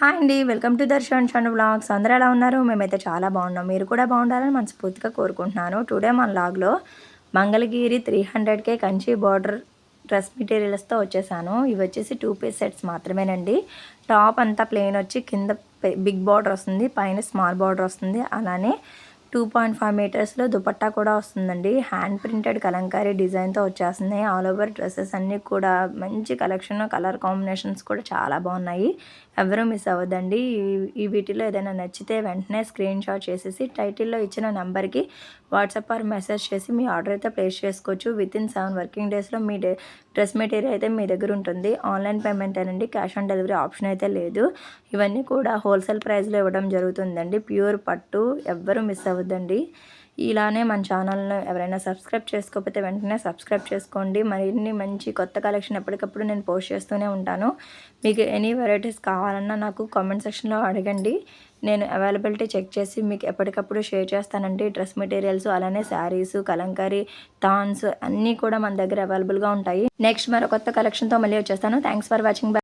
Hi అండి. Welcome to Darshan Chand blogs అందరూ ఎలా ఉన్నారు? మేమైతే చాలా బాగున్నాం. మీరు కూడా బాగుండాలని మనస్ఫూర్తిగా కోరుకుంటున్నాను. టుడే మన లాగ్లో మంగళగిరి త్రీ హండ్రెడ్కే కంచి బార్డర్ డ్రెస్ మెటీరియల్స్తో వచ్చేసాను. ఇవి వచ్చేసి టూ పీస్ సెట్స్ మాత్రమేనండి. టాప్ అంతా ప్లెయిన్ వచ్చి కింద బిగ్ బార్డర్ వస్తుంది. పైన స్మాల్ బార్డర్ వస్తుంది. అలానే టూ పాయింట్ ఫైవ్ మీటర్స్లో దుపట్టా కూడా వస్తుందండి. హ్యాండ్ ప్రింటెడ్ కలంకారీ డిజైన్తో వచ్చేస్తుంది ఆల్ ఓవర్ డ్రెస్సెస్ అన్నీ కూడా మంచి కలెక్షన్ కలర్ కాంబినేషన్స్ కూడా చాలా బాగున్నాయి. ఎవరూ మిస్ అవ్వదండి ఈ- వీటిలో ఏదైనా నచ్చితే వెంటనే స్క్రీన్ షాట్ చేసేసి టైటిల్లో ఇచ్చిన నెంబర్కి వాట్సాప్ ఆర్ మెసేజ్ చేసి మీ ఆర్డర్ అయితే ప్లేస్ చేసుకోవచ్చు. విత్ ఇన్ సెవెన్ వర్కింగ్ డేస్లో మీ డే డ్రెస్ మెటీరియల్ అయితే మీ దగ్గర ఉంటుంది. ఆన్లైన్ పేమెంట్ అనండి. క్యాష్ ఆన్ డెలివరీ ఆప్షన్ అయితే లేదు. ఇవన్నీ కూడా హోల్సేల్ ప్రైస్లో ఇవ్వడం జరుగుతుందండి. ప్యూర్ పట్టు ఎవ్వరూ మిస్ అవ్వదు అవ్వద్దండి ఇలానే మన ఛానల్ను ఎవరైనా సబ్స్క్రైబ్ చేసుకోకపోతే వెంటనే సబ్స్క్రైబ్ చేసుకోండి. మరిన్ని మంచి కొత్త కలెక్షన్ ఎప్పటికప్పుడు నేను పోస్ట్ చేస్తూనే ఉంటాను. మీకు ఎనీ వెరైటీస్ కావాలన్నా నాకు కామెంట్ సెక్షన్లో అడగండి. నేను అవైలబిలిటీ చెక్ చేసి మీకు ఎప్పటికప్పుడు షేర్ చేస్తానండి. డ్రెస్ మెటీరియల్స్ అలానే శారీస్ కలంకారీ థాన్స్ అన్నీ కూడా మన దగ్గర అవైలబుల్గా ఉంటాయి. నెక్స్ట్ మరో కొత్త కలెక్షన్తో మళ్ళీ వచ్చేస్తాను. Thanks for watching.